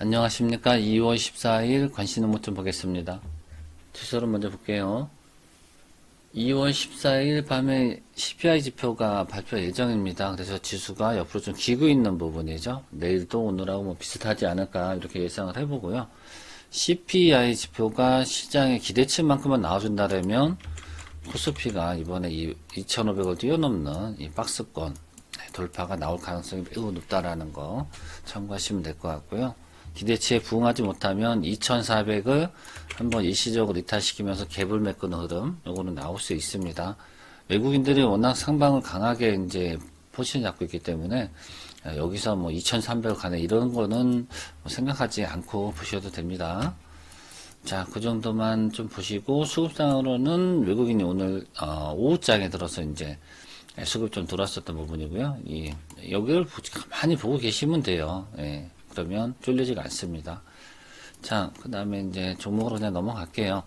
안녕하십니까. 2월 14일 관심 노무 좀 보겠습니다. 주소를 먼저 볼게요. 2월 14일 밤에 CPI 지표가 발표 예정입니다. 그래서 지수가 옆으로 좀 기고 있는 부분이죠. 내일도 오늘하고 뭐 비슷하지 않을까 이렇게 예상을 해보고요. CPI 지표가 시장의 기대치만큼만 나와준다면 코스피가 이번에 이 2,500을 뛰어넘는 이 박스권 돌파가 나올 가능성이 매우 높다라는 거 참고하시면 될 것 같고요. 기대치에 부응하지 못하면 2,400을 한번 일시적으로 이탈시키면서 갭을 메꾸는 흐름, 요거는 나올 수 있습니다. 외국인들이 워낙 상방을 강하게 이제 포지션 잡고 있기 때문에 아, 여기서 뭐 2,300을 가네 이런 거는 뭐 생각하지 않고 보셔도 됩니다. 자, 그 정도만 좀 보시고 수급상으로는 외국인이 오늘 어, 오후장에 들어서 이제 수급 좀 들어왔었던 부분이고요. 이 여기를 보- 가만히 보고 계시면 돼요. 예, 그러면 쫄리지가 않습니다. 자, 그 다음에 이제 종목으로 그냥 넘어갈게요.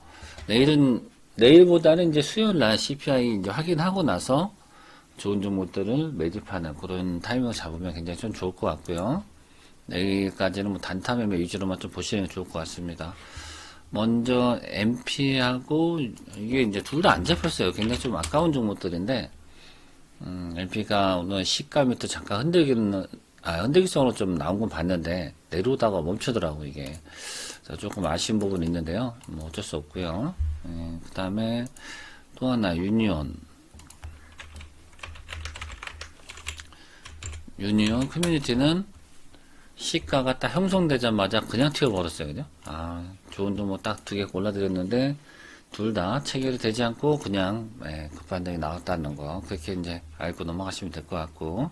내일은 내일보다는 이제 수요일 날 CPI 이제 확인하고 나서 좋은 종목들을 매집하는 그런 타이밍을 잡으면 굉장히 좀 좋을 것 같고요. 내일까지는 뭐 단타 매매 위주로만 좀 보시는 게 좋을 것 같습니다. 먼저 MP하고 이게 이제 둘 다 안 잡혔어요. 굉장히 좀 아까운 종목들인데 음, MP가 오늘 시가 밑에 잠깐 흔들기는 아, 흔들기성으로 좀 나온 건 봤는데 내려오다가 멈추더라고 이게. 조금 아쉬운 부분이 있는데요. 뭐 어쩔 수 없고요. 예, 그 다음에 또 하나 유니온 유니온 커뮤니티는 시가가 딱 형성되자마자 그냥 튀어버렸어요. 그죠? 아, 좋은 종목 딱두 개 골라드렸는데, 둘 다 체결이 되지 않고 그냥, 예, 급반등이 나왔다는 거. 그렇게 이제 알고 넘어가시면 될 것 같고,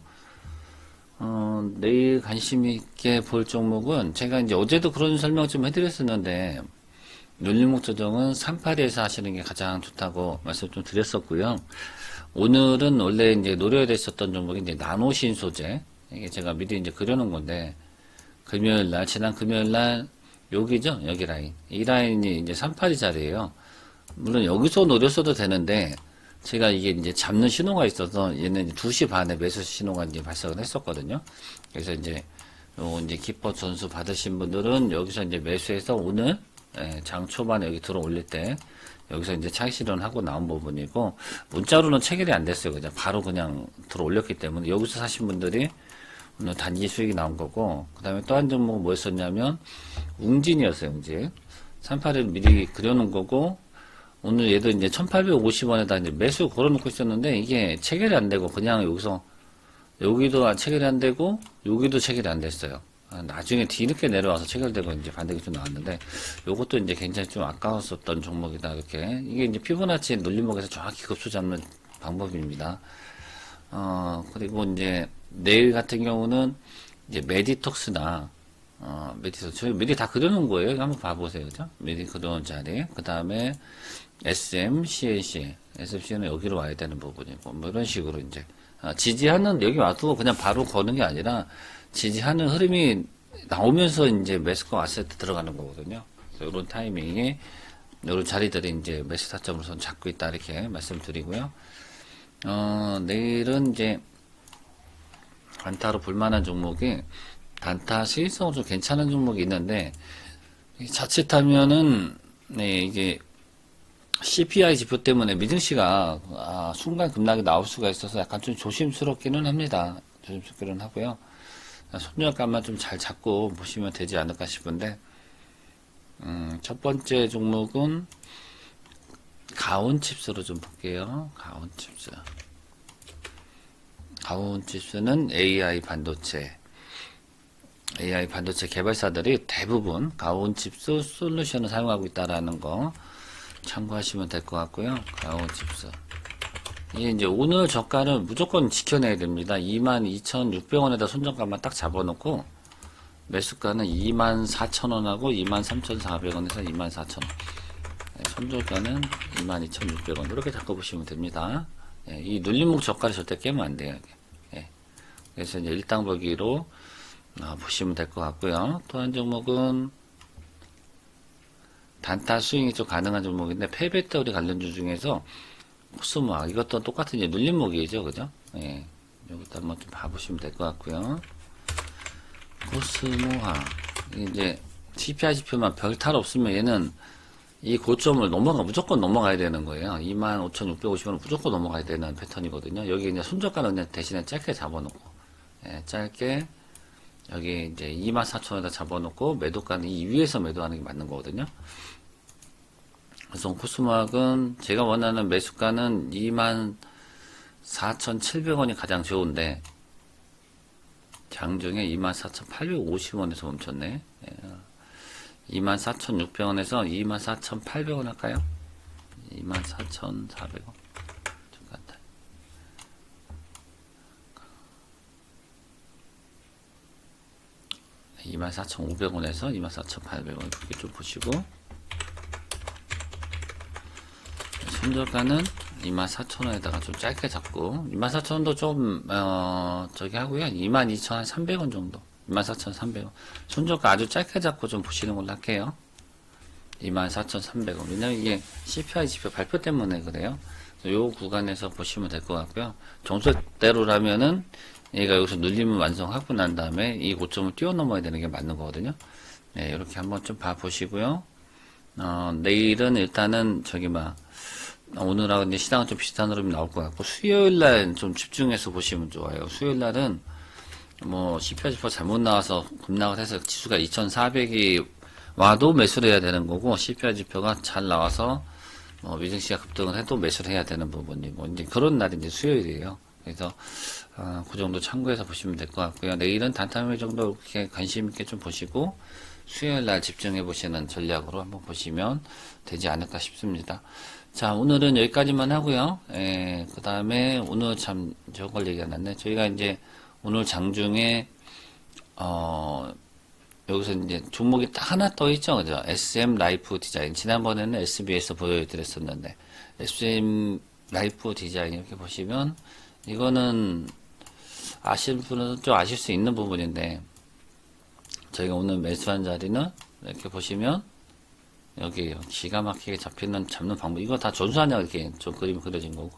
어, 내일 관심 있게 볼 종목은 제가 이제 어제도 그런 설명 좀 해드렸었는데, 눌림목 조정은 38에서 하시는 게 가장 좋다고 말씀 좀 드렸었고요. 오늘은 원래 이제 노려야 됐었던 종목이 이제 나노신 소재. 이게 제가 미리 이제 그려놓은 건데, 금요일 날, 지난 금요일 날, 여기죠? 여기 라인. 이 라인이 이제 38이 자리예요 물론 여기서 노렸어도 되는데, 제가 이게 이제 잡는 신호가 있어서 얘는 이제 2시 반에 매수 신호가 이제 발생을 했었거든요. 그래서 이제, 요 이제 기법 전수 받으신 분들은 여기서 이제 매수해서 오늘, 예, 장 초반에 여기 들어 올릴 때, 여기서 이제 차익 실현하고 나온 부분이고, 문자로는 체결이 안 됐어요. 그냥 바로 그냥 들어 올렸기 때문에, 여기서 사신 분들이 오늘 단기 수익이 나온 거고, 그 다음에 또 한 종목은 뭐였었냐면, 웅진이었어요, 웅진. 38을 미리 그려놓은 거고, 오늘 얘도 이제 1850원에다 이제 매수 걸어놓고 있었는데, 이게 체결이 안 되고, 그냥 여기서, 여기도 체결이 안 되고, 여기도 체결이 안 됐어요. 아, 나중에 뒤늦게 내려와서 체결되고 이제 반등이 좀 나왔는데, 요것도 이제 굉장히 좀 아까웠었던 종목이다, 이렇게. 이게 이제 피보나치 눌림목에서 정확히 급수 잡는 방법입니다. 어, 그리고 이제 내일 같은 경우는 이제 메디톡스나 어, 메디톡스 저희 미리 다 그려놓은 거예요. 한번 봐보세요, 그죠? 미리 그려놓은 자리. 그 다음에 SM, CNC, SFC는 여기로 와야 되는 부분이고 뭐 이런 식으로 이제 아, 지지하는 여기 와도 그냥 바로 거는 게 아니라 지지하는 흐름이 나오면서 이제 왔을 때 들어가는 거거든요. 그래서 이런 타이밍에 이런 자리들이 이제 매수 타점으로서 잡고 있다 이렇게 말씀드리고요. 어, 내일은 이제 단타로 볼만한 종목이 단타 수익성으로 좀 괜찮은 종목이 있는데 이 자칫하면은 네 이게 CPI 지표 때문에 미증시가 아, 순간 급락이 나올 수가 있어서 약간 좀 조심스럽기는 합니다. 조심스럽기는 하고요. 손절감만 좀 잘 잡고 보시면 되지 않을까 싶은데 음, 첫 번째 종목은 가온 칩스로 좀 볼게요. 가온 칩스. 가온 칩스는 AI 반도체. AI 반도체 개발사들이 대부분 가온 칩스 솔루션을 사용하고 있다라는 거 참고하시면 될 것 같고요. 칩스. 이게 이제 오늘 저가는 무조건 지켜내야 됩니다. 22,600원에다 손절가만 딱 잡아놓고 매수가는 24,000원하고 23,400원에서 24,000원. 네, 손절가는 22,600원. 이렇게 잡고 보시면 됩니다. 예, 이 눌림목 저가를 절대 깨면 안 돼요. 예. 그래서 이제 일당 보기로 어, 보시면 될 것 같고요. 또 한 종목은 단타 스윙이 좀 가능한 종목인데 폐배터리 관련주 중에서 코스모아 이것도 똑같은 이제 눌림목이죠, 그죠? 예, 이것도 한번 좀 봐보시면 될 것 같고요. 코스모아 이제 CPI 지표만 별 탈 없으면 얘는 이 고점을 넘어가 무조건 넘어가야 되는 거예요. 25,650원은 무조건 넘어가야 되는 패턴이거든요. 여기 이제 손절가는 그냥 대신에 짧게 잡아놓고 예, 짧게 여기 이제 24,000원에다 잡아놓고 매도가는 이 위에서 매도하는 게 맞는 거거든요. 그래서 코스모학은 제가 원하는 매수가는 24,700원이 가장 좋은데 장중에 24,850원에서 멈췄네. 예. 24,600원에서 24,800원 할까요? 24,400원. 잠깐. 24,500원에서 24,800원 이렇게 좀 보시고 손절가는 24,000원에다가 좀 짧게 잡고 24,000원도 좀 어, 저기 하고요. 22,300원 정도. 24,300원. 손절가 아주 짧게 잡고 좀 보시는 걸로 할게요. 24,300원. 왜냐면 이게 CPI 지표 발표 때문에 그래요. 요 구간에서 보시면 될 것 같고요. 정수대로라면은 얘가 여기서 눌림을 완성하고 난 다음에 이 고점을 뛰어넘어야 되는 게 맞는 거거든요. 네, 이렇게 한번 좀 봐보시고요. 어, 내일은 일단은 저기 막 오늘하고 이제 시장은 좀 비슷한 흐름이 나올 것 같고 수요일 날 좀 집중해서 보시면 좋아요. 수요일 날은 뭐 CPI 지표 잘못 나와서 급락을 해서 지수가 2,400이 와도 매수를 해야 되는 거고 CPI 지표가 잘 나와서 뭐 위증시가 급등을 해도 매수를 해야 되는 부분이고 이제 그런 날이 이제 수요일이에요. 그래서 아, 그 정도 참고해서 보시면 될 것 같고요. 내일은 단타매 정도 이렇게 관심 있게 좀 보시고 수요일 날 집중해 보시는 전략으로 한번 보시면 되지 않을까 싶습니다. 자, 오늘은 여기까지만 하고요. 예, 그 다음에 오늘 참 저걸 얘기 안 났네. 저희가 이제 오늘 장중에 어 여기서 이제 종목이 딱 하나 떠 있죠, 그죠? SM 라이프 디자인. 지난번에는 SB에서 보여 드렸었는데 SM 라이프 디자인 이렇게 보시면 이거는 아시는 분은 좀 아실 수 있는 부분인데 저희가 오늘 매수한 자리는 이렇게 보시면 여기 기가 막히게 잡히는 잡는 방법. 이거 다 전수하냐 이렇게 좀 그림이 그려진 거고.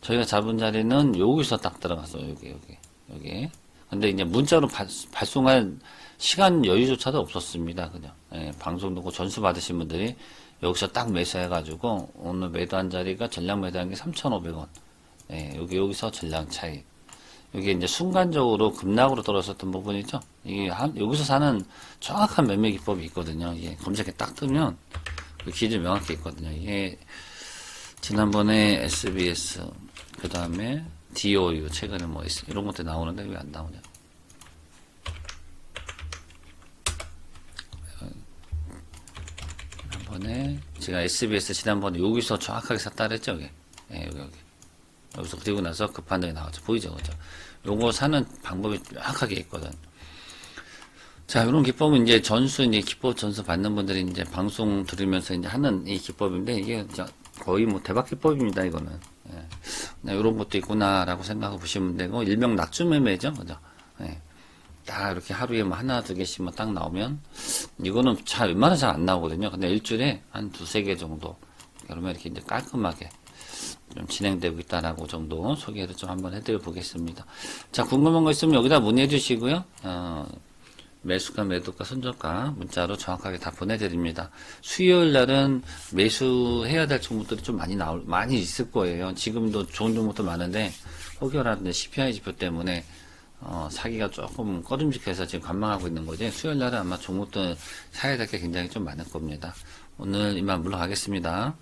저희가 잡은 자리는 여기서 딱 들어갔어요 여기 여기 여기. 근데 이제 문자로 발, 발송할 시간 여유조차도 없었습니다 그냥. 예, 방송 듣고 전수 받으신 분들이 여기서 딱 매수해가지고 오늘 매도한 자리가 전량 매도한 게 3,500원. 예, 여기 여기서 전량 차이 이게 이제 순간적으로 급락으로 떨어졌던 부분이죠. 이게 한, 여기서 사는 정확한 매매 기법이 있거든요. 이게 검색에 딱 뜨면 그 기준 명확히 있거든요. 이게 지난번에 SBS 그 다음에 DOU 최근에 뭐 있- 이런 것들 나오는데 왜 안 나오냐? 지난번에 제가 SBS 지난번에 여기서 정확하게 샀다 그랬죠, 여기. 예, 여기 여기. 여기서 그리고 나서 급판등이 나왔죠. 보이죠? 그죠? 요거 사는 방법이 명확하게 있거든. 자, 이런 기법은 이제 전수, 이제 기법 전수 받는 분들이 이제 방송 들으면서 이제 하는 이 기법인데, 이게 거의 뭐 대박 기법입니다, 이거는. 예. 네, 이런 것도 있구나라고 생각해 보시면 되고, 일명 낙주매매죠, 그죠? 예. 딱 이렇게 하루에 뭐 하나, 두 개씩만 딱 나오면, 이거는 잘, 웬만하면 잘 안 나오거든요. 근데 일주일에 한 두세 개 정도, 그러면 이렇게 이제 깔끔하게 좀 진행되고 있다라고 정도 소개를 좀 한번 해드려 보겠습니다. 자, 궁금한 거 있으면 여기다 문의해 주시고요. 어, 매수가, 매도가, 손절가 문자로 정확하게 다 보내드립니다. 수요일 날은 매수해야 될 종목들이 좀 많이 나올, 많이 있을 거예요. 지금도 좋은 종목도 많은데, 혹여라도 CPI 지표 때문에, 어, 사기가 조금 꺼름직해서 지금 관망하고 있는 거지. 수요일 날은 아마 종목들 사야 될 게 굉장히 좀 많을 겁니다. 오늘 이만 물러가겠습니다.